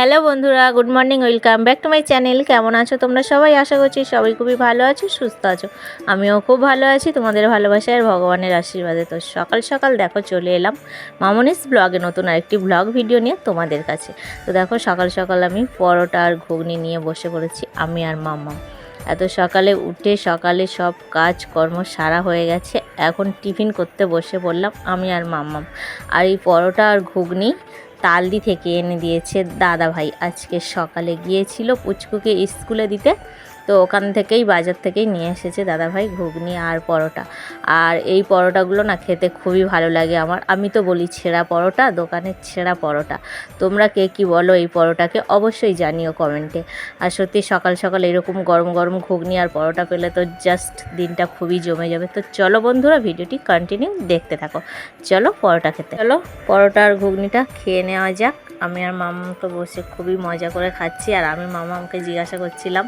Hello বন্ধুরা, good morning, welcome back to my channel. কেমন আছো তোমরা সবাই? আশা করছি সবাই খুবই ভালো আছো, সুস্থ আছো। আমিও খুব ভালো আছি, তোমাদের ভালোবাসায় আর ভগবানের আশীর্বাদে। তো সকাল সকাল দেখো, চলে এলাম মামনিস ব্লগে নতুন আরেকটি ব্লগ ভিডিও নিয়ে তোমাদের কাছে। তো দেখো, সকাল সকাল আমি পরোটা আর ঘুগনি নিয়ে বসে পড়েছি, আমি আর মাম্মা। এত সকালে উঠে, সকালে সব কাজ কর্ম সারা হয়ে গেছে, এখন টিফিন করতে বসে পড়লাম আমি আর মাম্মাম আর এই পরোটা আর ঘুগনি তালদি থেকে এনে দিয়েছে দাদা ভাই আজকে সকালে গিয়েছিল পুচকুকে স্কুলে দিতে। তো ওখান থেকেই, বাজার থেকেই নিয়ে এসেছে দাদা ভাই ঘুগনি আর পরোটা। আর এই পরোটাগুলো না খেতে খুবই ভালো লাগে আমার। আমি তো বলি ছেঁড়া পরোটা, দোকানের ছেঁড়া পরোটা। তোমরা কে কি বলো এই পরোটাকে অবশ্যই জানিও কমেন্টে। আর সত্যি সকাল সকাল এরকম গরম গরম ঘুগনি আর পরোটা পেলে তো জাস্ট দিনটা খুবই জমে যাবে। তো চলো বন্ধুরা, ভিডিওটি কন্টিনিউ দেখতে থাকো। চলো পরোটা খেতে। চলো পরোটা আর ঘুগনিটা খেয়ে নেওয়া যাক। আমি আর মামা তো বসে খুবই মজা করে খাচ্ছি, আর আমি মামা আমাকে জিজ্ঞাসা করছিলাম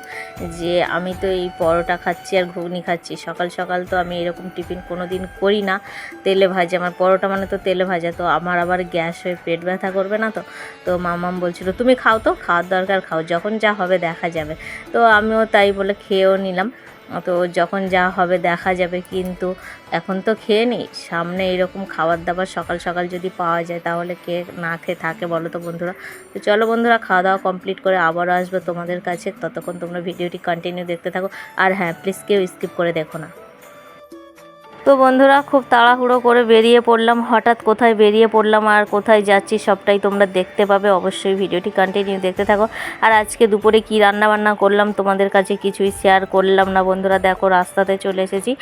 যে, আমি তো এই পরোটা খাচ্ছি আর ঘুগনি খাচ্ছি, সকাল সকাল তো আমি এরকম টিফিন কোনো দিন করি না, তেলে ভাজা, আমার পরোটা মানে তো তেলে ভাজা, তো আমার আবার গ্যাস হয়ে পেট ব্যথা করবে না তো? তো মামাম বলছিল, তুমি খাও তো, খাওয়ার দরকার খাও, যখন যা হবে দেখা যাবে। তো আমিও তাই বলে খেয়েও নিলাম। তো যখন যা হবে দেখা যাবে, কিন্তু এখন তো খেয়ে নিই। সামনে এরকম খাবার দাবার সকাল সকাল যদি পাওয়া যায়, তাহলে কে না খেয়ে থাকে বলো তো বন্ধুরা? তো চলো বন্ধুরা খাওয়া দাওয়া কমপ্লিট করে আবারও আসব তোমাদের কাছে। ততক্ষণ তোমরা ভিডিওটি কন্টিনিউ দেখতে থাকো। আর হ্যাঁ প্লিজ কেউ স্কিপ করে দেখো না। তো বন্ধুরা, খুব তাড়াহুড়ো করে বেরিয়ে পড়লাম। হঠাৎ কোথায় বেরিয়ে পড়লাম আর কোথায় যাচ্ছি সবটাই তোমরা দেখতে পাবে। অবশ্যই ভিডিওটি কন্টিনিউ দেখতে থাকো। আর আজকে দুপুরে কি রান্না বান্না করলাম তোমাদের কাছে কিছুই শেয়ার করলাম না বন্ধুরা। দেখো, রাস্তাতে চলে এসেছি।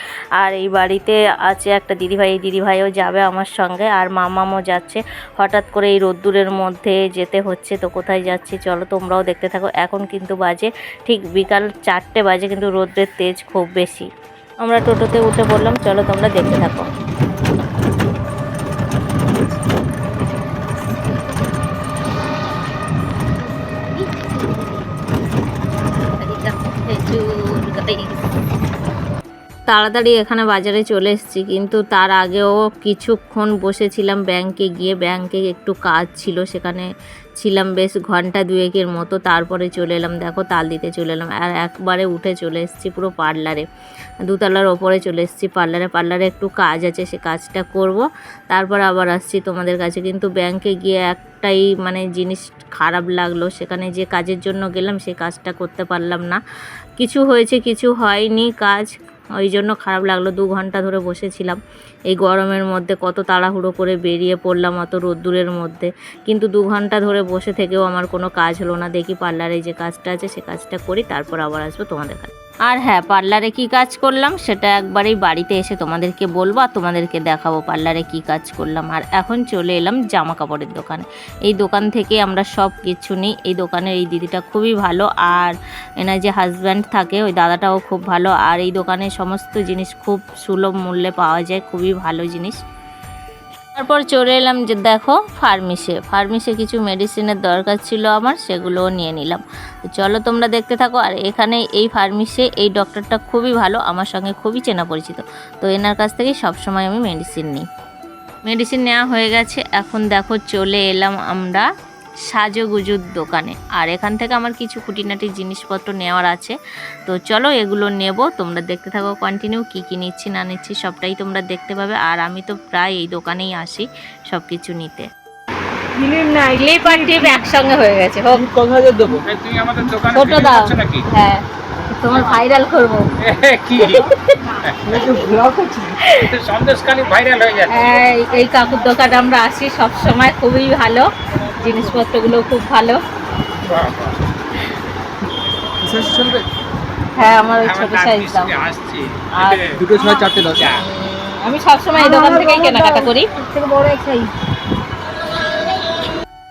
আর এই বাড়িতে আছে একটা দিদিভাই। এই দিদিভাইও যাবে আমার সঙ্গে আর মামামও যাচ্ছে। হঠাৎ করে এই রোদ্দুরের মধ্যে যেতে হচ্ছে তো কোথায় যাচ্ছি চলো তোমরাও দেখতে থাকো। এখন কিন্তু বাজে, ঠিক বিকাল চারটে বাজে, কিন্তু রোদ্রের তেজ খুব বেশি। আমরা টোটোতে উঠে পড়লাম, চলো তোমরা দেখতে থাকো। তাড়াতাড়ি এখানে বাজারে চলে এসেছি, কিন্তু তার আগেও কিছুক্ষণ বসেছিলাম ব্যাংকে গিয়ে, ব্যাংকে একটু কাজ ছিল সেখানে ছিলাম বেশ ঘণ্টা দুয়েকের মতো তারপরে চলে এলাম। দেখো, তাল দিতে চলে এলাম। আর একবারে উঠে চলে এসেছি পুরো পার্লারে। দুতলার ওপরে চলে এসেছি পার্লারে। পার্লারে একটু কাজ আছে, সে কাজটা করব। তারপর আবার আসছি তোমাদের কাছে। কিন্তু ব্যাংকে গিয়ে একটাই মানে জিনিস খারাপ লাগল। সেখানে যে কাজের জন্য গেলাম সেই কাজটা করতে পারলাম না। কিছু হয়েছে, কিছু হয়নি কাজ। ওই জন্য খারাপ লাগল, দু ঘণ্টা ধরে বসেছিলাম। এই গরমের মধ্যে কত তাড়াহুড়ো করে বেরিয়ে পড়লাম অত রোদ্দুরের মধ্যে। কিন্তু দু ঘণ্টা ধরে বসে থেকেও আমার কোনো কাজ হলো না। দেখি পার্লারে যে কাজটা আছে সে কাজটা করি, তারপর আবার আসব তোমাদের কাছে। আর হ্যাঁ পার্লারে কি কাজ করলাম সেটা একবারেই বাড়িতে এসে তোমাদেরকে বলব আর তোমাদেরকে দেখাবো পার্লারে কি কাজ করলাম। আর এখন চলে এলাম জামা কাপড়ের দোকানে। এই দোকান থেকে আমরা সব কিছু নিই। এই দোকানের এই দিদিটা খুবই ভালো আর এনার যে হাজব্যান্ড থাকে, ওই দাদাটাও খুব ভালো। আর এই দোকানে সমস্ত জিনিস খুব সুলভ মূল্যে পাওয়া যায়, খুবই ভালো জিনিস। তারপর চলে এলাম যে দেখো ফার্মেসে ফার্মেসে কিছু মেডিসিনের দরকার ছিল আমার, সেগুলোও নিয়ে নিলাম। তো চলো তোমরা দেখতে থাকো, আর এখানে এই ফার্মেসে, এই ডক্টরটা খুবই ভালো, আমার সঙ্গে খুবই চেনা পরিচিত। তো এনার কাছ থেকেই সবসময় আমি মেডিসিন নিই। মেডিসিন নেওয়া হয়ে গেছে, এখন দেখো চলে এলাম আমরা সাজুগুজুর দোকানে। আর এখান থেকে আমার কিছু খুঁটিনাটি জিনিসপত্র নেওয়ার আছে। তো চলো এগুলো নেব তোমরা দেখতে থাকো কন্টিনিউ কি কী নিচ্ছি না নিচ্ছি সবটাই তোমরা দেখতে পাবে। আর আমি তো প্রায় এই দোকানেই আসি সব কিছু নিতে ক্লিপ আর টিপ একসঙ্গে হয়ে গেছে হোক। ছোট দাও। হ্যাঁ তোমার ভাইরাল করব। কি? ভাইরাল হয়ে যাচ্ছে এই- এই কাকুর দোকানে আমরা আসি সব সময় খুবই ভালো। জিনিসপত্রগুলো খুব ভালো। হ্যাঁ আমার ওই ছোট সাইজ দাও। আর দুটো ছয় চারটে দশ। আমি সবসময় এই দোকান থেকেই কেনাকাটা করি। থেকে বড় এক সাইজ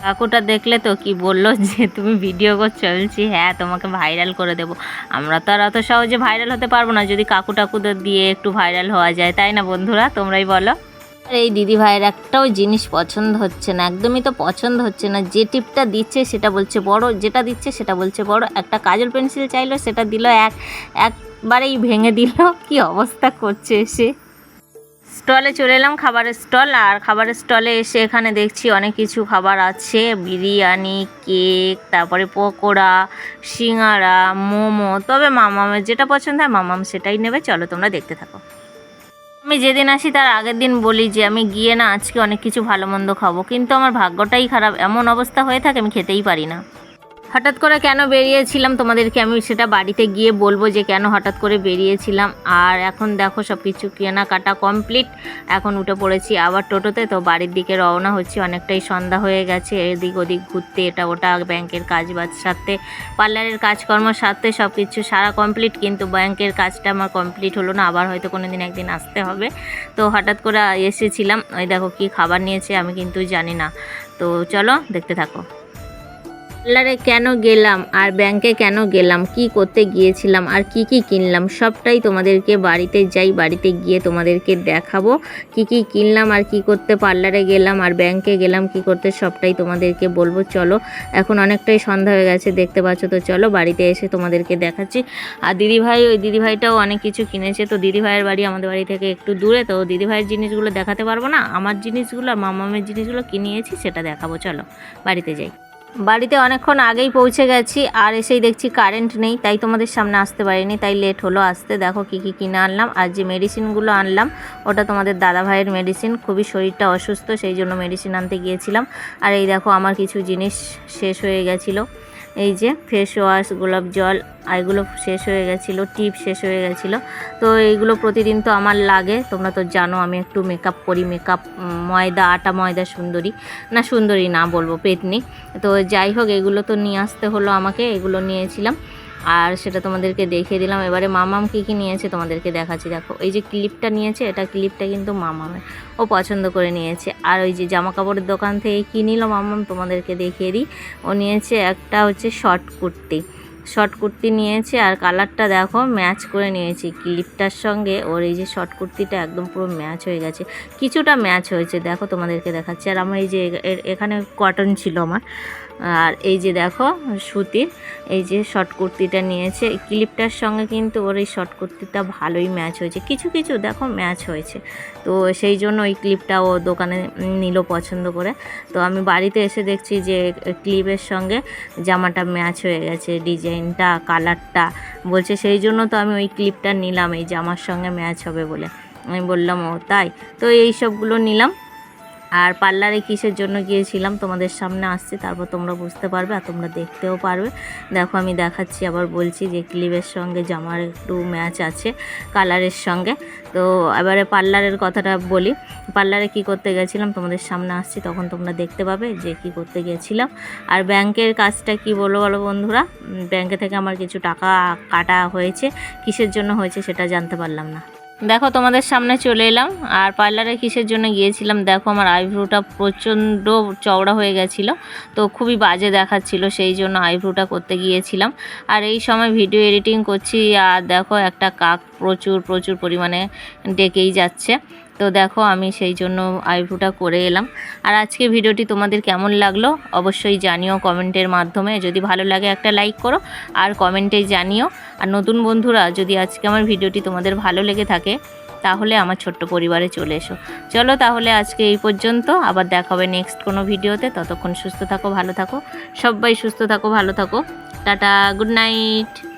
কাকুটা দেখলে তো কি বলল যে তুমি ভিডিও করছ। আমি বলছি হ্যাঁ তোমাকে ভাইরাল করে দেবো। আমরা তো আর অত সহজে ভাইরাল হতে পারব না। যদি কাকু টাকুদের দিয়ে একটু ভাইরাল হওয়া যায় তাই না বন্ধুরা? তোমরাই বলো। আর এই দিদি ভাইয়ের একটাও জিনিস পছন্দ হচ্ছে না, একদমই তো পছন্দ হচ্ছে না। যে টিপটা দিচ্ছে সেটা বলছে বড়, যেটা দিচ্ছে সেটা বলছে বড়। একটা কাজল পেন্সিল চাইলো, সেটা দিল এক, একবারেই ভেঙে দিল। কি অবস্থা করছে এসে স্টলে চলে এলাম খাবারের স্টল, আর খাবারের স্টলে এসে এখানে দেখছি অনেক কিছু খাবার আছে। বিরিয়ানি, কেক, তারপরে পকোড়া, সিঙ্গারা, মোমো। তবে মামামের যেটা পছন্দ হয়, মামাম সেটাই নেবে। চলো তোমরা দেখতে থাকো। আমি যেদিন আসি তার আগের দিন বলি যে আমি গিয়ে না আজকে অনেক কিছু ভালো মন্দ খাব। কিন্তু আমার ভাগ্যটাই খারাপ। এমন অবস্থা হয়ে থাকে আমি খেতেই পারি না। হঠাৎ করে কেন বেরিয়েছিলাম তোমাদেরকে আমি সেটা বাড়িতে গিয়ে বলব যে কেন হঠাৎ করে বেরিয়েছিলাম। আর এখন দেখো সব কিছু কেনাকাটা কমপ্লিট। এখন উঠে পড়েছি আবার টোটোতে, তো বাড়ির দিকে রওনা হচ্ছে। অনেকটাই সন্ধ্যা হয়ে গেছে, এদিক ওদিক ঘুরতে, এটা ওটা, ব্যাংকের কাজ বাজ সারতে, পার্লারের কাজকর্ম সারতে সব কিছু সারা কমপ্লিট। কিন্তু ব্যাংকের কাজটা আমার কমপ্লিট হলো না, আবার হয়তো কোনো দিন একদিন আসতে হবে। তো হঠাৎ করে এসেছিলাম, ওই দেখো কি খাবার নিয়েছে আমি কিন্তু জানি না। তো চলো দেখতে থাকো। পার্লারে কেন গেলাম? আর ব্যাংকে কেন গেলাম? কি করতে গিয়েছিলাম? আর কি কি কিনলাম? সবটাই তোমাদেরকে বাড়িতে যাই, বাড়িতে গিয়ে তোমাদেরকে দেখাবো। কি কি কিনলাম, আর কি করতে পার্লারে গেলাম, আর ব্যাংকে গেলাম, কি করতে সবটাই তোমাদেরকে বলব। চলো, এখন অনেকটাই সন্ধ্যা হয়ে গেছে, দেখতে পাচ্ছ তো, চলো বাড়িতে এসে তোমাদেরকে দেখাচ্ছি। আর দিদিভাই, ওই দিদিভাইটাও অনেক কিছু কিনেছে। তো দিদিভাইয়ের বাড়ি আমাদের বাড়ি থেকে একটু দূরে, তো দিদিভাইয়ের জিনিসগুলো দেখাতে পারব না? আমার জিনিসগুলো মামামের জিনিসগুলো কিনিয়েছি, সেটা দেখাবো। চলো, বাড়িতে যাই। বাড়িতে অনেকক্ষণ আগেই পৌঁছে গেছি, আর এসেই দেখছি কারেন্ট নেই, তাই তোমাদের সামনে আসতে পারিনি, তাই লেট হলো আসতে। দেখো কী কী কিনে আনলাম, আর যে মেডিসিনগুলো আনলাম, ওটা তোমাদের দাদা ভাইয়ের মেডিসিন খুবই শরীরটা অসুস্থ, সেই জন্য মেডিসিন আনতে গিয়েছিলাম। আর এই দেখো আমার কিছু জিনিস শেষ হয়ে গেছিল। এই যে ফেস ওয়াশ গোলাপ জল এগুলো শেষ হয়ে গেছিল টিপ শেষ হয়ে গেছিল। তো এইগুলো প্রতিদিন তো আমার লাগে, তোমরা তো জানো আমি একটু মেকআপ করি মেকআপ ময়দা, আটা ময়দা সুন্দরী। না সুন্দরী না বলব, পেতনি। তো যাই হোক, এগুলো তো নিয়ে আসতে হলো আমাকে, এগুলো নিয়েছিলাম। আর সেটা তোমাদেরকে দেখিয়ে দিলাম। এবারে মামাম কী কী নিয়েছে তোমাদেরকে দেখাচ্ছি। দেখো, এই যে ক্লিপটা নিয়েছে, এটা ক্লিপটা কিন্তু মামামের। ও পছন্দ করে নিয়েছে। আর ওই যে জামা কাপড়ের দোকান থেকে কী নিল মামাম, তোমাদেরকে দেখিয়ে দিই। ও নিয়েছে একটা হচ্ছে শর্ট কুর্তি। শর্ট কুর্তি নিয়েছে আর কালারটা দেখো ম্যাচ করে নিয়েছি। ক্লিপটার সঙ্গে ওর এই যে শর্ট কুর্তিটা একদম পুরো ম্যাচ হয়ে গেছে। কিছুটা ম্যাচ হয়েছে, দেখো তোমাদেরকে দেখাচ্ছি। আর আমার এই যে এখানে কটন ছিল আমার। আর এই যে দেখো সুতির এই যে শর্ট কুর্তিটা নিয়েছে। ক্লিপটার সঙ্গে কিন্তু ওর এই শর্ট কুর্তিটা ভালোই ম্যাচ হয়েছে। কিছু কিছু দেখো ম্যাচ হয়েছে। তো সেই জন্য ওই ক্লিপটা ও দোকানে নিল পছন্দ করে। তো আমি বাড়িতে এসে দেখছি যে ক্লিপের সঙ্গে জামাটা ম্যাচ হয়ে গেছে ডিজাইনটা কালারটা বলছে, সেই জন্য তো আমি ওই ক্লিপটা নিলাম, এই জামার সঙ্গে ম্যাচ হবে বলে। আমি বললাম, ও, তাই? তো এই সবগুলো নিলাম। আর পার্লারে কিসের জন্য গিয়েছিলাম? তোমাদের সামনে আসছি, তারপর তোমরা বুঝতে পারবে আর তোমরা দেখতেও পারবে। দেখো, আমি দেখাচ্ছি, আবার বলছি যে ক্লিপের সঙ্গে জামার একটু ম্যাচ আছে, কালারের সঙ্গে। তো এবারে পার্লারের কথাটা বলি। পার্লারে কি করতে গেছিলাম? তোমাদের সামনে আসছি, তখন তোমরা দেখতে পাবে যে কি করতে গেছিলাম। আর ব্যাংকের কাজটা কি বলো বলো বন্ধুরা? ব্যাংকে থেকে আমার কিছু টাকা কাটা হয়েছে, কিসের জন্য হয়েছে সেটা জানতে পারলাম না। দেখো, তোমাদের সামনে চলে এলাম। আর পার্লারে কিসের জন্য গিয়েছিলাম? দেখো, আমার আইব্রোটা প্রচণ্ড চওড়া হয়ে গেছিল। তো খুবই বাজে দেখাচ্ছিল, সেই জন্য আইব্রোটা করতে গিয়েছিলাম। আর এই সময় ভিডিও এডিটিং করছি, আর দেখো, একটা কাক প্রচুর প্রচুর পরিমাণে ডেকেই যাচ্ছে। তো দেখো আমি সেই জন্য আইব্রোটা করে এলাম। আর আজকে ভিডিওটি তোমাদের কেমন লাগল অবশ্যই জানিও কমেন্টের মাধ্যমে। যদি ভালো লাগে একটা লাইক করো আর কমেন্টে জানিও। আর নতুন বন্ধুরা, যদি আজকে আমার ভিডিওটি তোমাদের ভালো লেগে থাকে, তাহলে আমার ছোট্ট পরিবারে চলে এসো। চলো তাহলে আজকে এই পর্যন্ত, আবার দেখা হবে নেক্সট কোনো ভিডিওতে। ততক্ষণ সুস্থ থাকো, ভালো থাকো, সবাই সুস্থ থাকো, ভালো থাকো। Tata, good night.